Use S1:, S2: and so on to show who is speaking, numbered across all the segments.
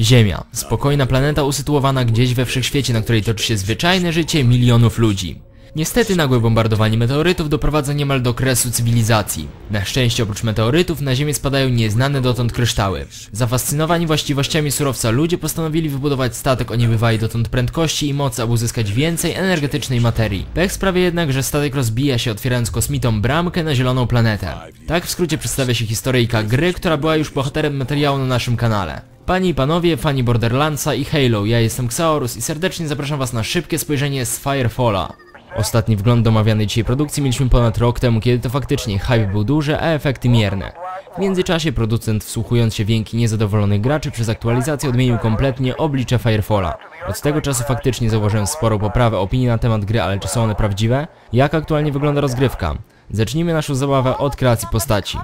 S1: Ziemia. Spokojna planeta usytuowana gdzieś we wszechświecie, na której toczy się zwyczajne życie milionów ludzi. Niestety nagłe bombardowanie meteorytów doprowadza niemal do kresu cywilizacji. Na szczęście oprócz meteorytów na Ziemię spadają nieznane dotąd kryształy. Zafascynowani właściwościami surowca ludzie postanowili wybudować statek o niebywałej dotąd prędkości i mocy, aby uzyskać więcej energetycznej materii. Pech sprawia jednak, że statek rozbija się otwierając kosmitom bramkę na zieloną planetę. Tak w skrócie przedstawia się historyjka gry, która była już bohaterem materiału na naszym kanale. Panie i panowie, fani Borderlandsa i Halo, ja jestem Xaurus i serdecznie zapraszam was na szybkie spojrzenie z Firefalla. Ostatni wgląd do omawianej dzisiaj produkcji mieliśmy ponad rok temu, kiedy to faktycznie hype był duży, a efekty mierne. W międzyczasie producent, wsłuchując się w jęki niezadowolonych graczy przez aktualizację odmienił kompletnie oblicze Firefalla. Od tego czasu faktycznie zauważyłem sporą poprawę opinii na temat gry, ale czy są one prawdziwe? Jak aktualnie wygląda rozgrywka? Zacznijmy naszą zabawę od kreacji postaci.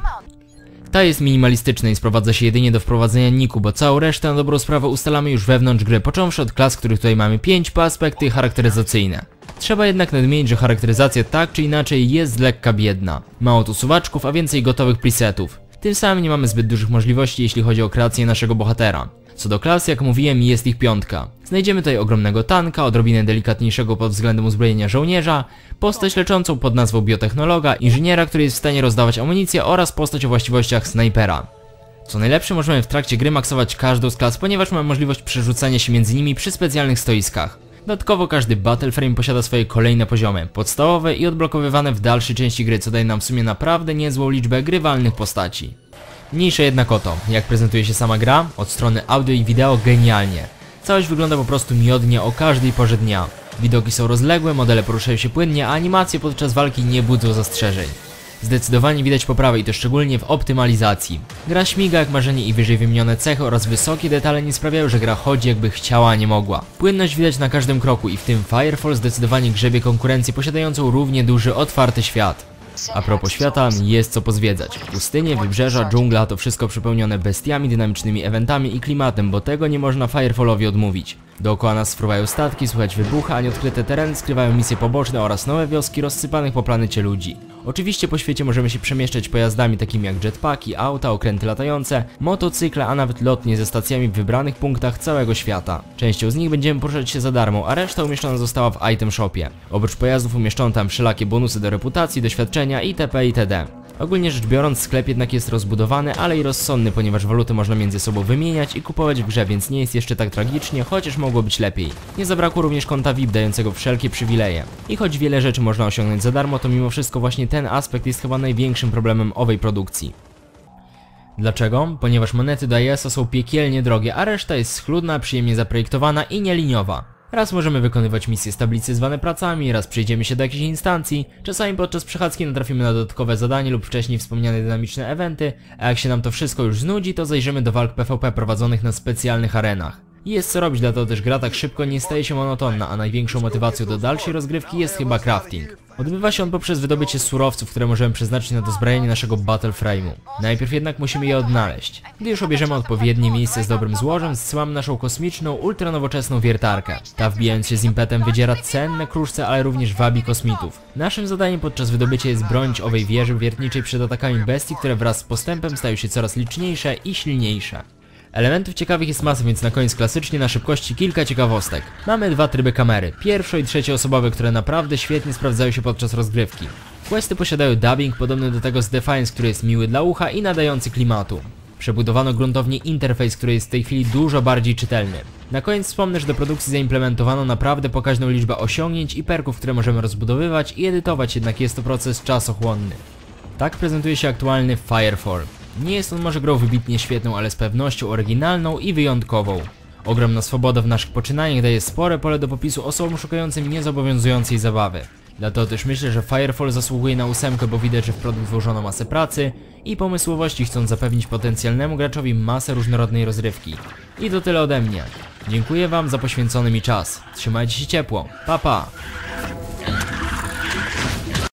S1: Ta jest minimalistyczna i sprowadza się jedynie do wprowadzenia niku, bo całą resztę na dobrą sprawę ustalamy już wewnątrz gry, począwszy od klas, których tutaj mamy 5 po aspekty charakteryzacyjne. Trzeba jednak nadmienić, że charakteryzacja tak czy inaczej jest lekka biedna. Mało tu suwaczków, a więcej gotowych presetów. Tym samym nie mamy zbyt dużych możliwości, jeśli chodzi o kreację naszego bohatera. Co do klas, jak mówiłem, jest ich piątka. Znajdziemy tutaj ogromnego tanka, odrobinę delikatniejszego pod względem uzbrojenia żołnierza, postać leczącą pod nazwą biotechnologa, inżyniera, który jest w stanie rozdawać amunicję oraz postać o właściwościach snajpera. Co najlepsze, możemy w trakcie gry maksować każdą z klas, ponieważ mamy możliwość przerzucania się między nimi przy specjalnych stoiskach. Dodatkowo każdy Battleframe posiada swoje kolejne poziomy, podstawowe i odblokowywane w dalszej części gry, co daje nam w sumie naprawdę niezłą liczbę grywalnych postaci. Mniejsze jednak o to, jak prezentuje się sama gra, od strony audio i wideo genialnie. Całość wygląda po prostu miodnie o każdej porze dnia. Widoki są rozległe, modele poruszają się płynnie, a animacje podczas walki nie budzą zastrzeżeń. Zdecydowanie widać poprawę i to szczególnie w optymalizacji. Gra śmiga jak marzenie i wyżej wymienione cechy oraz wysokie detale nie sprawiają, że gra chodzi jakby chciała, a nie mogła. Płynność widać na każdym kroku i w tym Firefall zdecydowanie grzebie konkurencję posiadającą równie duży, otwarty świat. A propos świata, jest co pozwiedzać. Pustynie, wybrzeża, dżungla to wszystko przepełnione bestiami, dynamicznymi eventami i klimatem, bo tego nie można Firefallowi odmówić. Dookoła nas fruwają statki, słychać wybuchy, a nieodkryte tereny skrywają misje poboczne oraz nowe wioski rozsypanych po planecie ludzi. Oczywiście po świecie możemy się przemieszczać pojazdami takimi jak jetpacki, auta, okręty latające, motocykle, a nawet lotnie ze stacjami w wybranych punktach całego świata. Częścią z nich będziemy poruszać się za darmo, a reszta umieszczona została w item shopie. Oprócz pojazdów umieszczono tam wszelakie bonusy do reputacji, doświadczenia itp. itd. Ogólnie rzecz biorąc, sklep jednak jest rozbudowany, ale i rozsądny, ponieważ waluty można między sobą wymieniać i kupować w grze, więc nie jest jeszcze tak tragicznie, chociaż mogło być lepiej. Nie zabrakło również konta VIP dającego wszelkie przywileje. I choć wiele rzeczy można osiągnąć za darmo, to mimo wszystko właśnie ten aspekt jest chyba największym problemem owej produkcji. Dlaczego? Ponieważ monety do są piekielnie drogie, a reszta jest schludna, przyjemnie zaprojektowana i nieliniowa. Raz możemy wykonywać misje z tablicy zwane pracami, raz przejdziemy się do jakiejś instancji, czasami podczas przechadzki natrafimy na dodatkowe zadanie lub wcześniej wspomniane dynamiczne eventy, a jak się nam to wszystko już znudzi, to zajrzymy do walk PvP prowadzonych na specjalnych arenach. Jest co robić, dlatego też gra tak szybko nie staje się monotonna, a największą motywacją do dalszej rozgrywki jest chyba crafting. Odbywa się on poprzez wydobycie surowców, które możemy przeznaczyć na dozbrojenie naszego Battle Frame'u. Najpierw jednak musimy je odnaleźć. Gdy już obierzemy odpowiednie miejsce z dobrym złożem, zsyłamy naszą kosmiczną, ultranowoczesną wiertarkę. Ta wbijając się z impetem wydziera cenne kruszce, ale również wabi kosmitów. Naszym zadaniem podczas wydobycia jest bronić owej wieży wiertniczej przed atakami bestii, które wraz z postępem stają się coraz liczniejsze i silniejsze. Elementów ciekawych jest masa, więc na koniec klasycznie na szybkości kilka ciekawostek. Mamy dwa tryby kamery, pierwszo i trzecioosobowe, które naprawdę świetnie sprawdzają się podczas rozgrywki. Questy posiadają dubbing podobny do tego z Defiance, który jest miły dla ucha i nadający klimatu. Przebudowano gruntownie interfejs, który jest w tej chwili dużo bardziej czytelny. Na koniec wspomnę, że do produkcji zaimplementowano naprawdę pokaźną liczbę osiągnięć i perków, które możemy rozbudowywać i edytować, jednak jest to proces czasochłonny. Tak prezentuje się aktualny Firefall. Nie jest on może grą wybitnie świetną, ale z pewnością oryginalną i wyjątkową. Ogromna swoboda w naszych poczynaniach daje spore pole do popisu osobom szukającym niezobowiązującej zabawy. Dlatego też myślę, że Firefall zasługuje na ósemkę, bo widać, że w produkt włożono masę pracy i pomysłowości chcąc zapewnić potencjalnemu graczowi masę różnorodnej rozrywki. I to tyle ode mnie. Dziękuję wam za poświęcony mi czas. Trzymajcie się ciepło. Pa pa!